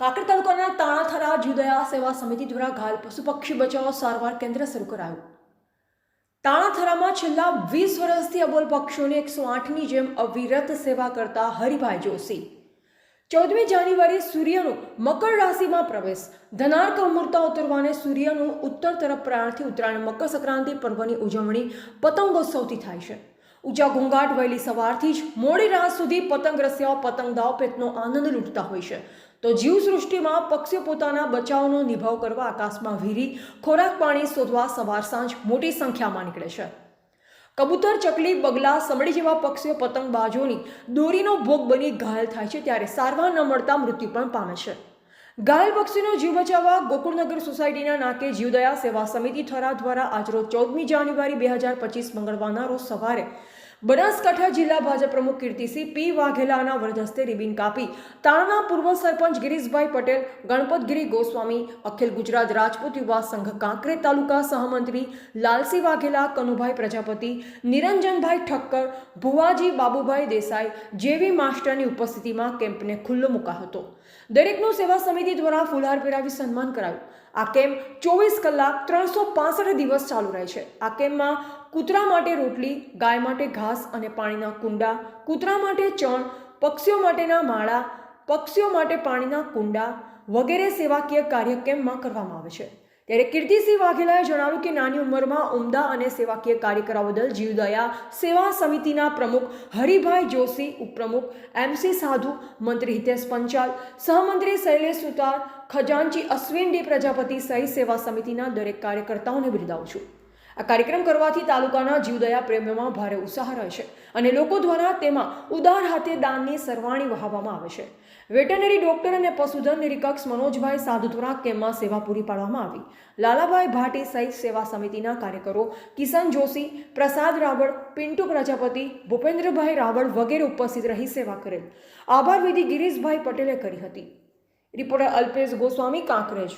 કાંકરેજ તાલુકાના તાણાથરા જુદયા સેવા સમિતિ દ્વારા ઘાયલ પશુ પક્ષી બચાવ સારવાર કેન્દ્ર શરૂ કરાયું. તાણાથરામાં છેલ્લા વીસ વર્ષથી અબોલ પક્ષીઓની એકસો આઠની જેમ અવિરત સેવા કરતા હરિભાઈ જોશી. ચૌદમી જાન્યુઆરી સૂર્યનું મકર રાશિમાં પ્રવેશ. ધનાર્ક અમૂર્તા ઉતરવાને સૂર્યનું ઉત્તર તરફ પ્રયાણથી ઉત્તરાયણ મકર સંક્રાંતિ પર્વની ઉજવણી પતંગોત્સવથી થાય છે. ઊંચા ઘોંઘાટ વહેલી સવારથી જ મોડી રાત સુધી પતંગ રસિયાઓ, પતંગ દાવ, પેટનો આનંદ લૂંટતા હોય છે. તો જીવસૃષ્ટિમાં પક્ષીઓ પોતાના બચાવનો નિભાવ કરવા આકાશમાં વીરી, ખોરાક પાણી શોધવા સવાર સાંજ મોટી સંખ્યામાં નીકળે છે. કબૂતર, ચકલી, બગલા સમડી જેવા પક્ષીઓ પતંગબાજોની દોરીનો ભોગ બની ઘાયલ થાય છે ત્યારે સારવાર ન મળતા મૃત્યુ પણ પામે છે. ઘાયલ પક્ષીનો જીવ બચાવવા ગોકુળનગર સોસાયટીના નાકે જીવદયા સેવા સમિતિ થરા દ્વારા આજરોજ ચૌદમી જાન્યુઆરી બે હજાર પચીસ મંગળવારના રોજ સવારે બનાસકાંઠા જિલ્લા ભાજપ પ્રમુખ કીર્તિસિંહ પી વાઘેલાના વરદસ્તે રિબિન કાપી. તાણના પૂર્વ સરપંચ ગિરીશભાઈ પટેલ ગણપતગીરી ગોસ્વામી, અખિલ ગુજરાત રાજપૂત યુવા સંઘ કાંકરેજ તાલુકા સહમંત્રી લાલસી વાઘેલા, કનુભાઈ પ્રજાપતિ, નિરંજનભાઈ ઠક્કર, ભુવાજી બાબુભાઈ દેસાઈ જેવી માસ્ટરની ઉપસ્થિતિમાં કેમ્પને ખુલ્લો મુકાયો હતો. દરેકનું સેવા સમિતિ દ્વારા ફુલહાર પહેરાવી સન્માન કરાયું. આ કેમ્પ ચોવીસ કલાક ત્રણસો દિવસ ચાલુ રહે છે. આ કેમ્પમાં કૂતરા માટે રોટલી, ગાય માટે ઘાસ અને પાણીના કુંડા, કૂતરા માટે ચણ, પક્ષીઓ માટેના માળા, પક્ષીઓ માટે પાણીના કુંડા વગેરે સેવાકીય કાર્ય કેમ્પમાં કરવામાં આવે છે? ત્યારે કીર્તિસિંહ વાઘેલાએ જણાવ્યું કે નાની ઉંમરમાં ઉમદા અને સેવાકીય કાર્ય કરવા બદલ જીવદયા સેવા સમિતિના પ્રમુખ હરિભાઈ જોશી, ઉપપ્રમુખ એમસી સાધુ, મંત્રી હિતેશ પંચાલ, સહમંત્રી શૈલેષ સુતાર, ખજાનચી અશ્વિન ડી પ્રજાપતિ સહિત સેવા સમિતિના દરેક કાર્યકર્તાઓને બિરદાવું છું. આ કાર્યક્રમ કરવાથી તાલુકાના જીવદયા પ્રેમીઓમાં ભારે ઉત્સાહ રહે છે અને લોકો દ્વારા તેમાં ઉદાર હાથે દાનની સરવાણી વહાવવામાં આવે છે. વેટરનરી ડોક્ટર અને પશુધન નિરીક્ષક મનોજભાઈ સાધુ દ્વારા કેમ્પમાં સેવા પૂરી પાડવામાં આવી? લાલાભાઈ ભાટી સહિત સેવા સમિતિના કાર્યકરો કિશન જોશી, પ્રસાદ રાવળ, પિન્ટુ પ્રજાપતિ, ભૂપેન્દ્રભાઈ રાવળ વગેરે ઉપસ્થિત રહી સેવા કરેલ. આભાર વિધિ ગિરીશભાઈ પટેલે કરી હતી. રિપોર્ટર અલ્પેશ ગોસ્વામી, કાંકરેજ.